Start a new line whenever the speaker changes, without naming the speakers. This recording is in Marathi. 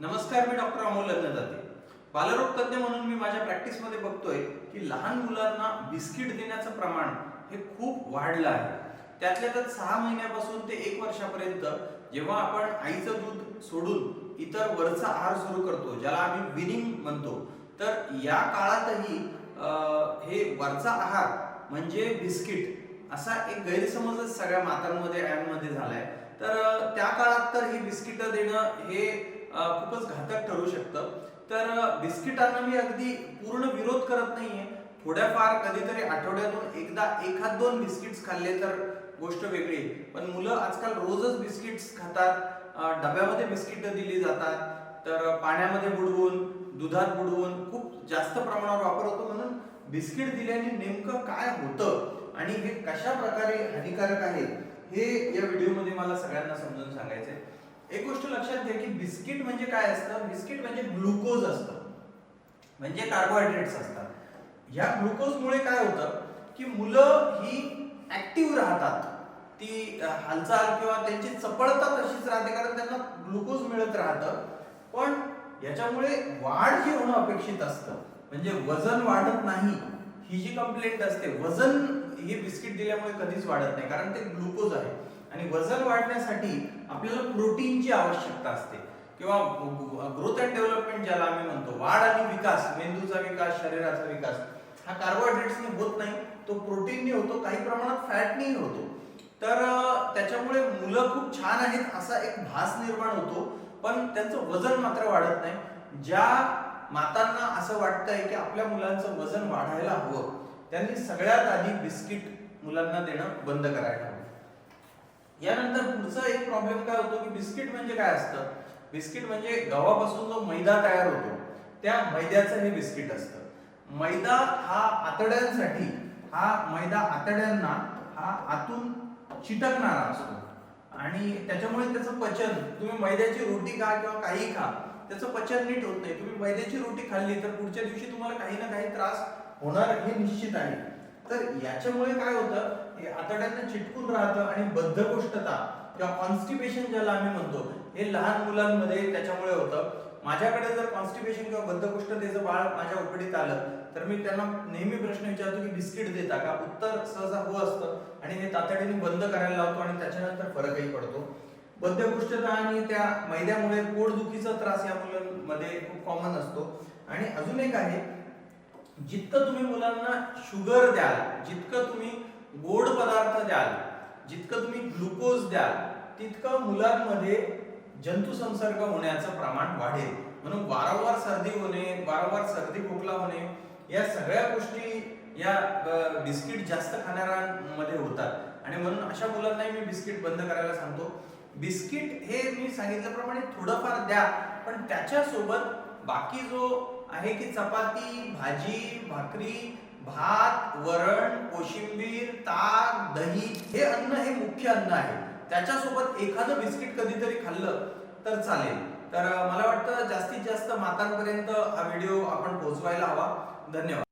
नमस्कार मी डॉक्टर अमोल जाते बालरोग तज्ञ म्हणून मी माझ्या प्रॅक्टिसमध्ये बघतोय की लहान मुलांना बिस्किट देण्याचं प्रमाण हे खूप वाढलं आहे. त्यातल्या त्यात सहा महिन्यापासून ते एक वर्षापर्यंत जेव्हा आपण आईचं दूध सोडून इतर वरचा आहार सुरू करतो ज्याला आम्ही विनिंग म्हणतो तर या काळातही हे वरचा आहार म्हणजे बिस्किट असा एक गैरसमजच सगळ्या मातांमध्ये आयांमध्ये झालाय. तर त्या काळात तर ही बिस्किटं देणं हे खूपच घातक ठरू शकतं. तर बिस्किटांना मी अगदी पूर्ण विरोध करत नाहीये. थोड्याफार कधीतरी आठवड्यातून एकदा एखाद दोन बिस्किट्स खाल्ले तर गोष्ट वेगळी पण मुलं आजकाल रोजच बिस्किट्स खातात. डब्यामध्ये बिस्किटं दिली जातात. तर पाण्यामध्ये बुडवून दुधात बुडवून खूप जास्त प्रमाणावर वापर होतो म्हणून बिस्किट दिल्याने नेमकं काय होतं आणि हे कशा प्रकारे हानिकारक आहे हे या व्हिडिओमध्ये मला सगळ्यांना समजून सांगायचंय. एक गोष्ट लक्षात घ्या की बिस्किट म्हणजे काय असतं? बिस्किट म्हणजे ग्लुकोज असतं. म्हणजे कार्बोहायड्रेट्स असतात. ह्या ग्लुकोजमुळे काय होतं की मुलं ही ऍक्टिव्ह राहतात. ती हालचाल किंवा त्यांची चपळता तशीच राहते कारण त्यांना ग्लुकोज मिळत राहतं. पण याच्यामुळे वाढ जी होणं अपेक्षित असतं म्हणजे वजन वाढत नाही ही जी कंप्लेंट असते वजन हे बिस्किट दिल्यामुळे कधीच वाढत नाही कारण ते ग्लुकोज आहे. आणि वजन वाढण्यासाठी आपल्याला प्रोटीनची आवश्यकता असते. किंवा ग्रोथ अँड डेव्हलपमेंट ज्याला आम्ही म्हणतो वाढ आणि विकास मेंदूचा विकास शरीराचा विकास हा कार्बोहायड्रेट्सने होत नाही. तो प्रोटीनने होतो काही प्रमाणात फॅटने होतो. तर त्याच्यामुळे मुलं खूप छान आहेत असा एक भास निर्माण होतो. पण त्यांचं वजन मात्र वाढत नाही. ज्या मातांना असं वाटतंय की आपल्या मुलांचं वजन वाढायला हवं त्यांनी सगळ्यात आधी बिस्किट मुलांना देणं बंद करायला हवं. यानंतर पुढचा एक प्रॉब्लेम काय होतो की बिस्किट म्हणजे काय असतं? बिस्किट म्हणजे गव्हापासून जो मैदा तयार होतो त्या मैद्याचं हे बिस्किट असतं. मैदा हा आतड्यांसाठी हा मैदा आतड्यांना हा आतून चिटकणारा असतो. आणि त्याच्यामुळे त्याचं पचन तुम्ही मैद्याची रोटी खा किंवा काही खा त्याचं पचन नीट होत नाही. तुम्ही मैद्याची रोटी खाल्ली तर पुढच्या दिवशी तुम्हाला काही ना काही त्रास होणार हे निश्चित आहे. तर याच्यामुळे काय होतं? आतड्यांना चिटकून राहतं आणि बद्धकोष्ठता किंवा कॉन्स्टिपेशन ज्याला आम्ही म्हणतो हे लहान मुलांमध्ये त्याच्यामुळे होतं. माझ्याकडे जर कॉन्स्टिपेशन किंवा बद्धकोष्ठतेचं बाळ माझ्या उकडीत आलं तर मी त्यांना नेहमी प्रश्न विचारतो की बिस्किट देता का? उत्तर सहसा हो असतं आणि हे तातडीने बंद करायला लावतो आणि त्याच्यानंतर फरकही पडतो. बद्धकोष्ठता आणि त्या मैद्यामुळे पोटदुखीचा त्रास या मुलांमध्ये खूप कॉमन असतो. आणि अजून एक आहे जितकं तुम्ही मुलांना शुगर द्याल जितकं तुम्ही गोड पदार्थ द्याल जितकं तुम्ही ग्लुकोज द्याल तितकं मुलांमध्ये जंतुसंसर्ग होण्याचं प्रमाण वाढेल. म्हणून वारंवार सर्दी होणे वारंवार सर्दी खोकला होणे या सगळ्या गोष्टी या बिस्किट जास्त खाणाऱ्यांमध्ये होतात. आणि म्हणून अशा मुलांनाही मी बिस्किट बंद करायला सांगतो. बिस्किट हे मी सांगितल्याप्रमाणे थोडंफार द्या पण त्याच्यासोबत बाकी जो आहे की चपाती भाजी भाकरी भात वरण कोशिंबीर ताक दही हे अन्न हे मुख्य अन्न आहे. त्याच्यासोबत एखादं बिस्किट कधीतरी खाल्लं तर चालेल. तर मला वाटतं जास्तीत जास्त मातांपर्यंत हा व्हिडिओ आपण पोहोचवायला हवा. धन्यवाद.